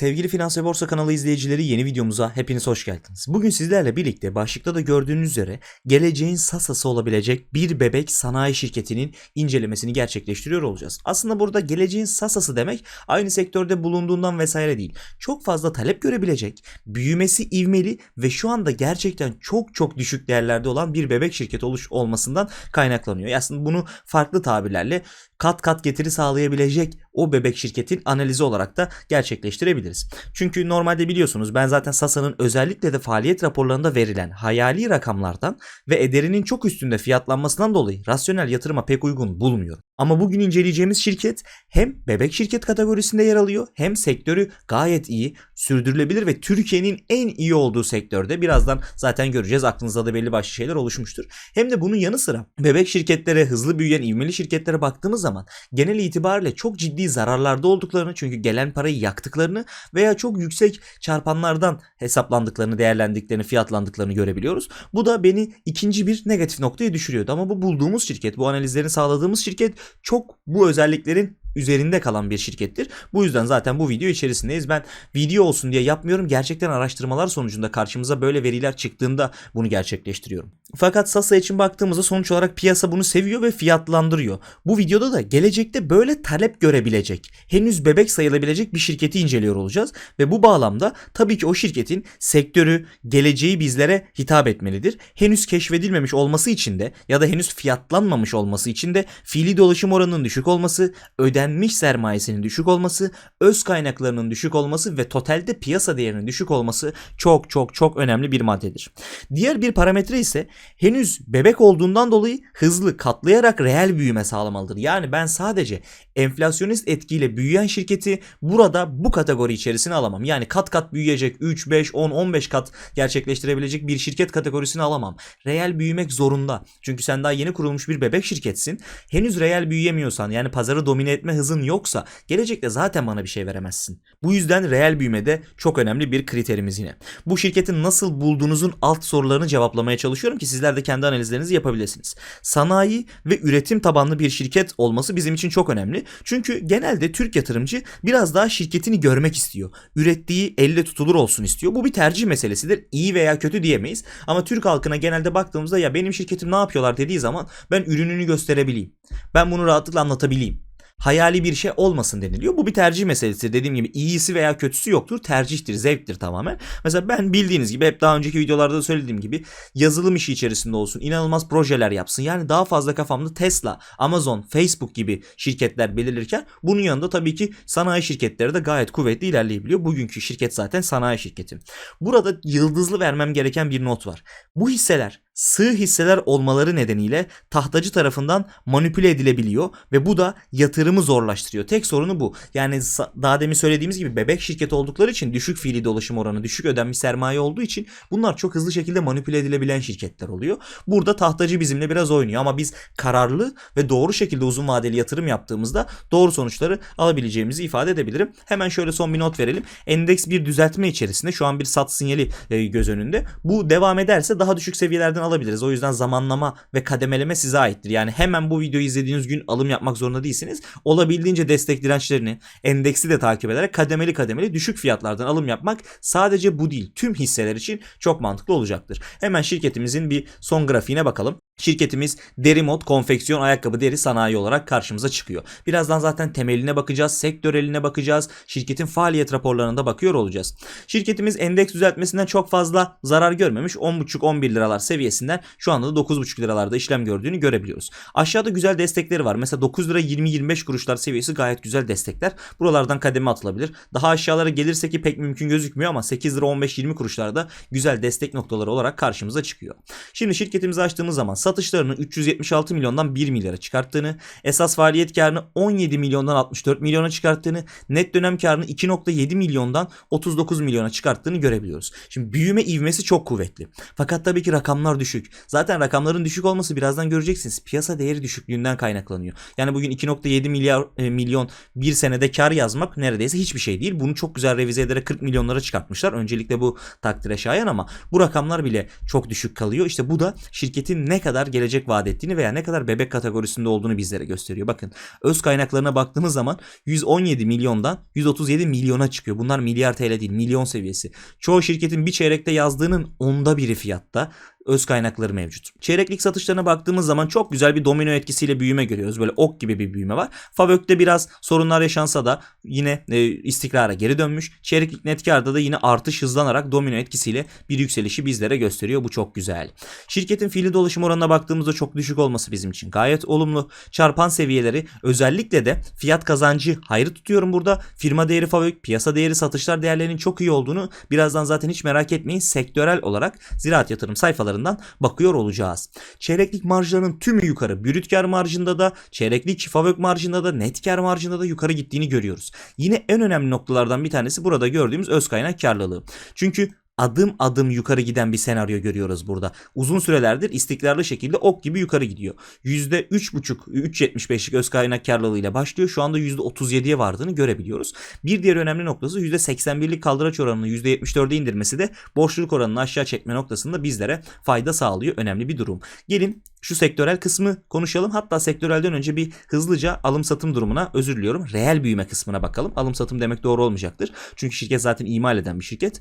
Sevgili Finans ve Borsa kanalı izleyicileri yeni videomuza hepiniz hoş geldiniz. Bugün sizlerle birlikte başlıkta da gördüğünüz üzere geleceğin sasası olabilecek bir bebek sanayi şirketinin incelemesini gerçekleştiriyor olacağız. Aslında burada geleceğin sasası demek aynı sektörde bulunduğundan vesaire değil. Çok fazla talep görebilecek, büyümesi ivmeli ve şu anda gerçekten çok çok düşük değerlerde olan bir bebek şirketi oluş olmasından kaynaklanıyor. Aslında bunu farklı tabirlerle kat kat getiri sağlayabilecek o bebek şirketin analizi olarak da gerçekleştirebiliriz. Çünkü normalde biliyorsunuz ben zaten Sasa'nın özellikle de faaliyet raporlarında verilen hayali rakamlardan ve ederinin çok üstünde fiyatlanmasından dolayı rasyonel yatırıma pek uygun bulmuyorum. Ama bugün inceleyeceğimiz şirket hem bebek şirket kategorisinde yer alıyor hem sektörü gayet iyi, sürdürülebilir ve Türkiye'nin en iyi olduğu sektörde. Birazdan zaten göreceğiz aklınızda da belli başlı şeyler oluşmuştur. Hem de bunun yanı sıra bebek şirketlere, hızlı büyüyen ivmeli şirketlere baktığımız zaman genel itibariyle çok ciddi zararlarda olduklarını çünkü gelen parayı yaktıklarını veya çok yüksek çarpanlardan hesaplandıklarını, değerlendiklerini, fiyatlandıklarını görebiliyoruz. Bu da beni ikinci bir negatif noktaya düşürüyordu. Ama bu bulduğumuz şirket, bu analizlerini sağladığımız şirket çok bu özelliklerin üzerinde kalan bir şirkettir. Bu yüzden zaten bu video içerisindeyiz. Ben video olsun diye yapmıyorum. Gerçekten araştırmalar sonucunda karşımıza böyle veriler çıktığında bunu gerçekleştiriyorum. Fakat Sasa için baktığımızda sonuç olarak piyasa bunu seviyor ve fiyatlandırıyor. Bu videoda da gelecekte böyle talep görebilecek, henüz bebek sayılabilecek bir şirketi inceliyor olacağız ve bu bağlamda tabii ki o şirketin sektörü, geleceği bizlere hitap etmelidir. Henüz keşfedilmemiş olması için de ya da henüz fiyatlanmamış olması için de fiili dolaşım oranının düşük olması, ödenmiş sermayesinin düşük olması, öz kaynaklarının düşük olması ve totalde piyasa değerinin düşük olması çok çok çok önemli bir maddedir. Diğer bir parametre ise henüz bebek olduğundan dolayı hızlı katlayarak reel büyüme sağlamalıdır. Yani ben sadece enflasyonist etkiyle büyüyen şirketi burada bu kategori içerisine alamam. Yani kat kat büyüyecek 3, 5, 10, 15 kat gerçekleştirebilecek bir şirket kategorisine alamam. Reel büyümek zorunda. Çünkü sen daha yeni kurulmuş bir bebek şirketsin. Henüz reel büyüyemiyorsan yani pazarı domine etme hızın yoksa gelecekte zaten bana bir şey veremezsin. Bu yüzden reel büyümede çok önemli bir kriterimiz yine. Bu şirketin nasıl bulduğunuzun alt sorularını cevaplamaya çalışıyorum ki sizler de kendi analizlerinizi yapabilirsiniz. Sanayi ve üretim tabanlı bir şirket olması bizim için çok önemli. Çünkü genelde Türk yatırımcı biraz daha şirketini görmek istiyor. Ürettiği elle tutulur olsun istiyor. Bu bir tercih meselesidir. İyi veya kötü diyemeyiz. Ama Türk halkına genelde baktığımızda ya benim şirketim ne yapıyorlar dediği zaman ben ürününü gösterebileyim. Ben bunu rahatlıkla anlatabileyim hayali bir şey olmasın deniliyor. Bu bir tercih meselesi. Dediğim gibi iyisi veya kötüsü yoktur. Tercihtir, zevktir tamamen. Mesela ben bildiğiniz gibi hep daha önceki videolarda da söylediğim gibi yazılım işi içerisinde olsun. inanılmaz projeler yapsın. Yani daha fazla kafamda Tesla, Amazon, Facebook gibi şirketler belirlirken bunun yanında tabii ki sanayi şirketleri de gayet kuvvetli ilerleyebiliyor. Bugünkü şirket zaten sanayi şirketi. Burada yıldızlı vermem gereken bir not var. Bu hisseler sığ hisseler olmaları nedeniyle tahtacı tarafından manipüle edilebiliyor ve bu da yatırımı zorlaştırıyor. Tek sorunu bu. Yani daha demin söylediğimiz gibi bebek şirket oldukları için düşük fiili dolaşım oranı, düşük ödenmiş sermaye olduğu için bunlar çok hızlı şekilde manipüle edilebilen şirketler oluyor. Burada tahtacı bizimle biraz oynuyor ama biz kararlı ve doğru şekilde uzun vadeli yatırım yaptığımızda doğru sonuçları alabileceğimizi ifade edebilirim. Hemen şöyle son bir not verelim. Endeks bir düzeltme içerisinde şu an bir sat sinyali e, göz önünde. Bu devam ederse daha düşük seviyelerden alabiliriz. O yüzden zamanlama ve kademeleme size aittir. Yani hemen bu videoyu izlediğiniz gün alım yapmak zorunda değilsiniz. Olabildiğince destek dirençlerini, endeksi de takip ederek kademeli kademeli düşük fiyatlardan alım yapmak sadece bu değil. Tüm hisseler için çok mantıklı olacaktır. Hemen şirketimizin bir son grafiğine bakalım. Şirketimiz deri mod konfeksiyon ayakkabı deri sanayi olarak karşımıza çıkıyor. Birazdan zaten temeline bakacağız, sektöreline bakacağız, şirketin faaliyet raporlarına da bakıyor olacağız. Şirketimiz endeks düzeltmesinden çok fazla zarar görmemiş. 10,5-11 liralar seviyesinden şu anda da 9,5 liralarda işlem gördüğünü görebiliyoruz. Aşağıda güzel destekleri var. Mesela 9 lira 20-25 kuruşlar seviyesi gayet güzel destekler. Buralardan kademe atılabilir. Daha aşağılara gelirse ki pek mümkün gözükmüyor ama 8 lira 15-20 kuruşlarda güzel destek noktaları olarak karşımıza çıkıyor. Şimdi şirketimizi açtığımız zaman satışlarını 376 milyondan 1 milyara çıkarttığını, esas faaliyet karını 17 milyondan 64 milyona çıkarttığını, net dönem karını 2.7 milyondan 39 milyona çıkarttığını görebiliyoruz. Şimdi büyüme ivmesi çok kuvvetli. Fakat tabii ki rakamlar düşük. Zaten rakamların düşük olması birazdan göreceksiniz. Piyasa değeri düşüklüğünden kaynaklanıyor. Yani bugün 2.7 milyar e, milyon bir senede kar yazmak neredeyse hiçbir şey değil. Bunu çok güzel revize ederek 40 milyonlara çıkartmışlar. Öncelikle bu takdire şayan ama bu rakamlar bile çok düşük kalıyor. İşte bu da şirketin ne kadar kadar gelecek vaat ettiğini veya ne kadar bebek kategorisinde olduğunu bizlere gösteriyor. Bakın öz kaynaklarına baktığımız zaman 117 milyondan 137 milyona çıkıyor. Bunlar milyar TL değil milyon seviyesi. Çoğu şirketin bir çeyrekte yazdığının onda biri fiyatta öz kaynakları mevcut. Çeyreklik satışlarına baktığımız zaman çok güzel bir domino etkisiyle büyüme görüyoruz. Böyle ok gibi bir büyüme var. Favök'te biraz sorunlar yaşansa da yine e, istikrara geri dönmüş. Çeyreklik net karda da yine artış hızlanarak domino etkisiyle bir yükselişi bizlere gösteriyor. Bu çok güzel. Şirketin fiili dolaşım oranına baktığımızda çok düşük olması bizim için gayet olumlu. Çarpan seviyeleri özellikle de fiyat kazancı hayrı tutuyorum burada. Firma değeri Favök, piyasa değeri satışlar değerlerinin çok iyi olduğunu birazdan zaten hiç merak etmeyin sektörel olarak ziraat yatırım sayfalarından bakıyor olacağız. Çeyreklik marjlarının tümü yukarı. Brüt kar marjında da, çeyreklik Favök marjında da, net kar marjında da yukarı gittiğini görüyoruz. Yine en önemli noktalardan bir tanesi burada gördüğümüz öz kaynak karlılığı. Çünkü adım adım yukarı giden bir senaryo görüyoruz burada. Uzun sürelerdir istikrarlı şekilde ok gibi yukarı gidiyor. %3,5 3.75'lik öz kaynak karlılığıyla başlıyor. Şu anda %37'ye vardığını görebiliyoruz. Bir diğer önemli noktası %81'lik kaldıraç oranını %74'e indirmesi de borçluluk oranını aşağı çekme noktasında bizlere fayda sağlıyor. Önemli bir durum. Gelin şu sektörel kısmı konuşalım. Hatta sektörelden önce bir hızlıca alım satım durumuna özür diliyorum. Reel büyüme kısmına bakalım. Alım satım demek doğru olmayacaktır. Çünkü şirket zaten imal eden bir şirket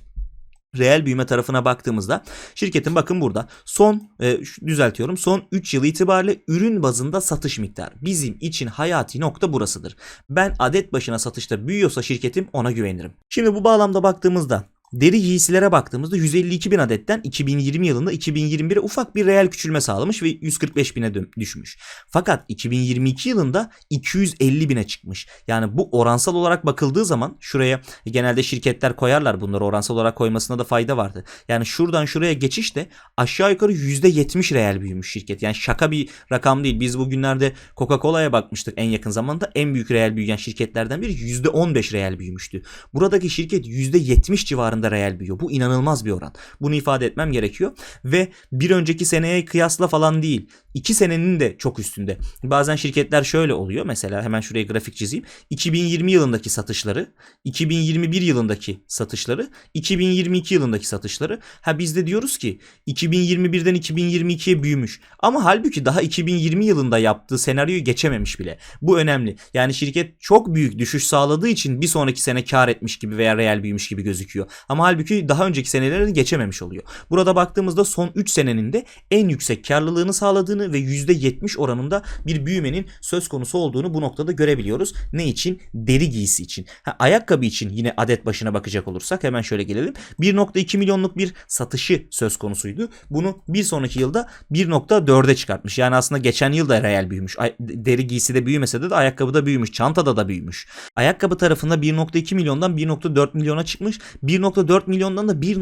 reel büyüme tarafına baktığımızda şirketin bakın burada son e, düzeltiyorum son 3 yıl itibariyle ürün bazında satış miktarı bizim için hayati nokta burasıdır. Ben adet başına satışta büyüyorsa şirketim ona güvenirim. Şimdi bu bağlamda baktığımızda Deri giysilere baktığımızda 152 bin adetten 2020 yılında 2021'e ufak bir reel küçülme sağlamış ve 145 bine düşmüş. Fakat 2022 yılında 250 bine çıkmış. Yani bu oransal olarak bakıldığı zaman şuraya genelde şirketler koyarlar bunları oransal olarak koymasına da fayda vardı. Yani şuradan şuraya geçiş de aşağı yukarı %70 reel büyümüş şirket. Yani şaka bir rakam değil. Biz bugünlerde Coca-Cola'ya bakmıştık en yakın zamanda. En büyük reel büyüyen şirketlerden biri %15 reel büyümüştü. Buradaki şirket %70 civarında civarında reel büyüyor. Bu inanılmaz bir oran. Bunu ifade etmem gerekiyor. Ve bir önceki seneye kıyasla falan değil. 2 senenin de çok üstünde. Bazen şirketler şöyle oluyor. Mesela hemen şuraya grafik çizeyim. 2020 yılındaki satışları, 2021 yılındaki satışları, 2022 yılındaki satışları. Ha biz de diyoruz ki 2021'den 2022'ye büyümüş. Ama halbuki daha 2020 yılında yaptığı senaryoyu geçememiş bile. Bu önemli. Yani şirket çok büyük düşüş sağladığı için bir sonraki sene kar etmiş gibi veya reel büyümüş gibi gözüküyor. Ama halbuki daha önceki senelerini geçememiş oluyor. Burada baktığımızda son 3 senenin de en yüksek karlılığını sağladığını ve %70 oranında bir büyümenin söz konusu olduğunu bu noktada görebiliyoruz. Ne için? Deri giysi için. Ha, ayakkabı için yine adet başına bakacak olursak hemen şöyle gelelim. 1.2 milyonluk bir satışı söz konusuydu. Bunu bir sonraki yılda 1.4'e çıkartmış. Yani aslında geçen yıl da reel büyümüş. Deri giysi de büyümese de, de ayakkabı da büyümüş. Çantada da büyümüş. Ayakkabı tarafında 1.2 milyondan 1.4 milyona çıkmış. 1.4 milyondan da 1.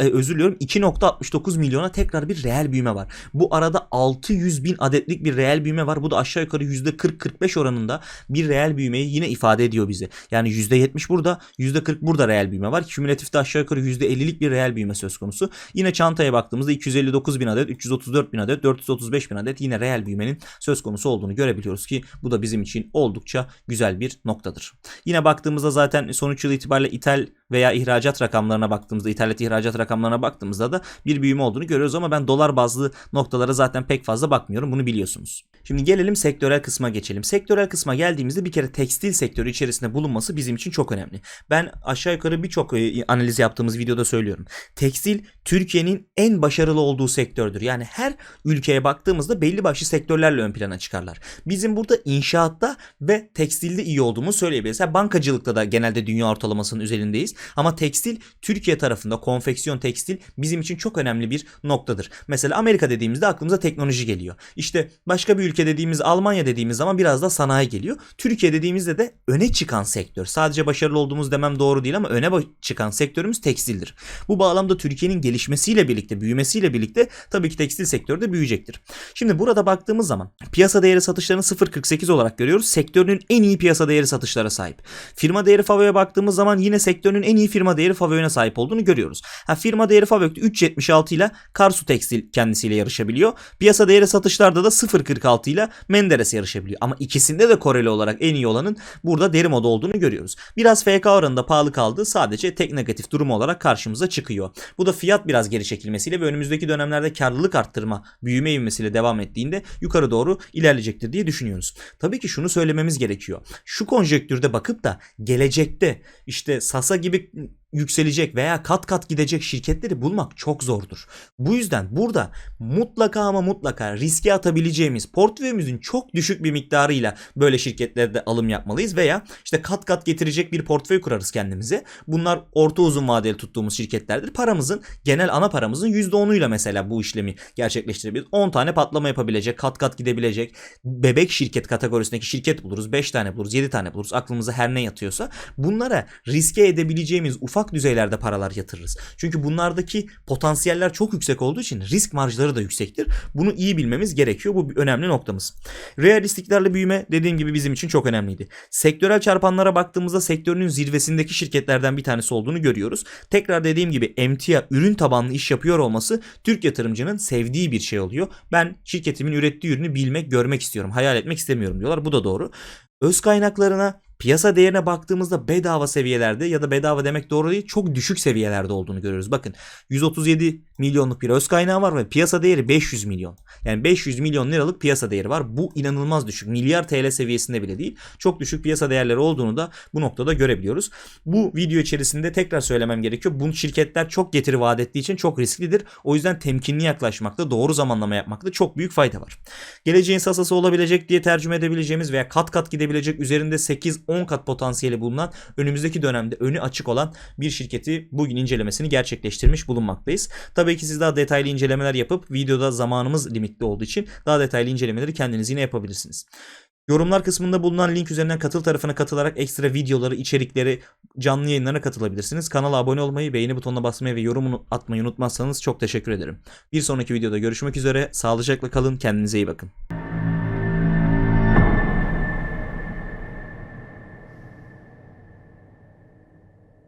E, özür diliyorum 2.69 milyona tekrar bir reel büyüme var. Bu arada 600 bin adetlik bir reel büyüme var. Bu da aşağı yukarı %40-45 oranında bir reel büyümeyi yine ifade ediyor bize. Yani %70 burada %40 burada reel büyüme var. Kümülatifte aşağı yukarı %50'lik bir reel büyüme söz konusu. Yine çantaya baktığımızda 259 bin adet, 334 bin adet, 435 bin adet yine reel büyümenin söz konusu olduğunu görebiliyoruz ki bu da bizim için oldukça güzel bir noktadır. Yine baktığımızda zaten sonuç yıl itibariyle ithal veya ihracat rakamlarına baktığımızda, ithalat ihracat rakamlarına baktığımızda da bir büyüme olduğunu görüyoruz ama ben dolar bazlı noktalara zaten pek fazla bakmıyorum. Bunu biliyorsunuz. Şimdi gelelim sektörel kısma geçelim. Sektörel kısma geldiğimizde bir kere tekstil sektörü içerisinde bulunması bizim için çok önemli. Ben aşağı yukarı birçok e, analiz yaptığımız videoda söylüyorum. Tekstil Türkiye'nin en başarılı olduğu sektördür. Yani her ülkeye baktığımızda belli başlı sektörlerle ön plana çıkarlar. Bizim burada inşaatta ve tekstilde iyi olduğumuzu söyleyebiliriz. Yani bankacılıkta da genelde dünya ortalamasının üzerindeyiz. Ama tekstil Türkiye tarafında konfeksiyon tekstil bizim için çok önemli bir noktadır. Mesela Amerika dediğimizde aklımıza teknoloji geliyor. İşte başka bir ülke dediğimiz Almanya dediğimiz zaman biraz da sanayi geliyor. Türkiye dediğimizde de öne çıkan sektör. Sadece başarılı olduğumuz demem doğru değil ama öne çıkan sektörümüz tekstildir. Bu bağlamda Türkiye'nin gelişmesiyle birlikte, büyümesiyle birlikte tabii ki tekstil sektörü de büyüyecektir. Şimdi burada baktığımız zaman piyasa değeri satışlarını 0.48 olarak görüyoruz. Sektörünün en iyi piyasa değeri satışlara sahip. Firma değeri Favo'ya baktığımız zaman yine sektörünün en iyi firma değeri Favö'ne sahip olduğunu görüyoruz. Ha, firma değeri Favök'te 3.76 ile Karsu Tekstil kendisiyle yarışabiliyor. Piyasa değeri satışlarda da 0.46 ile Menderes yarışabiliyor. Ama ikisinde de Koreli olarak en iyi olanın burada Derimo'da olduğunu görüyoruz. Biraz FK oranında pahalı kaldığı sadece tek negatif durum olarak karşımıza çıkıyor. Bu da fiyat biraz geri çekilmesiyle ve önümüzdeki dönemlerde karlılık arttırma, büyüme ivmesiyle devam ettiğinde yukarı doğru ilerleyecektir diye düşünüyoruz. Tabii ki şunu söylememiz gerekiyor. Şu konjektürde bakıp da gelecekte işte Sasa gibi bir yükselecek veya kat kat gidecek şirketleri bulmak çok zordur. Bu yüzden burada mutlaka ama mutlaka riske atabileceğimiz portföyümüzün çok düşük bir miktarıyla böyle şirketlerde alım yapmalıyız veya işte kat kat getirecek bir portföy kurarız kendimize. Bunlar orta uzun vadeli tuttuğumuz şirketlerdir. Paramızın genel ana paramızın %10'uyla mesela bu işlemi gerçekleştirebiliriz. 10 tane patlama yapabilecek, kat kat gidebilecek bebek şirket kategorisindeki şirket buluruz. 5 tane buluruz, 7 tane buluruz. Aklımıza her ne yatıyorsa. Bunlara riske edebileceğimiz ufak düzeylerde paralar yatırırız. Çünkü bunlardaki potansiyeller çok yüksek olduğu için risk marjları da yüksektir. Bunu iyi bilmemiz gerekiyor. Bu önemli noktamız. Realistiklerle büyüme dediğim gibi bizim için çok önemliydi. Sektörel çarpanlara baktığımızda sektörünün zirvesindeki şirketlerden bir tanesi olduğunu görüyoruz. Tekrar dediğim gibi emtia ürün tabanlı iş yapıyor olması Türk yatırımcının sevdiği bir şey oluyor. Ben şirketimin ürettiği ürünü bilmek, görmek istiyorum. Hayal etmek istemiyorum diyorlar. Bu da doğru. Öz kaynaklarına piyasa değerine baktığımızda bedava seviyelerde ya da bedava demek doğru değil çok düşük seviyelerde olduğunu görüyoruz. Bakın 137 milyonluk bir öz kaynağı var ve piyasa değeri 500 milyon. Yani 500 milyon liralık piyasa değeri var. Bu inanılmaz düşük. Milyar TL seviyesinde bile değil. Çok düşük piyasa değerleri olduğunu da bu noktada görebiliyoruz. Bu video içerisinde tekrar söylemem gerekiyor. Bu şirketler çok getiri vaat ettiği için çok risklidir. O yüzden temkinli yaklaşmakta, doğru zamanlama yapmakta çok büyük fayda var. Geleceğin sasası olabilecek diye tercüme edebileceğimiz veya kat kat gidebilecek üzerinde 8 10 kat potansiyeli bulunan önümüzdeki dönemde önü açık olan bir şirketi bugün incelemesini gerçekleştirmiş bulunmaktayız. Tabii ki siz daha detaylı incelemeler yapıp videoda zamanımız limitli olduğu için daha detaylı incelemeleri kendiniz yine yapabilirsiniz. Yorumlar kısmında bulunan link üzerinden katıl tarafına katılarak ekstra videoları, içerikleri, canlı yayınlarına katılabilirsiniz. Kanala abone olmayı, beğeni butonuna basmayı ve yorum atmayı unutmazsanız çok teşekkür ederim. Bir sonraki videoda görüşmek üzere. Sağlıcakla kalın, kendinize iyi bakın.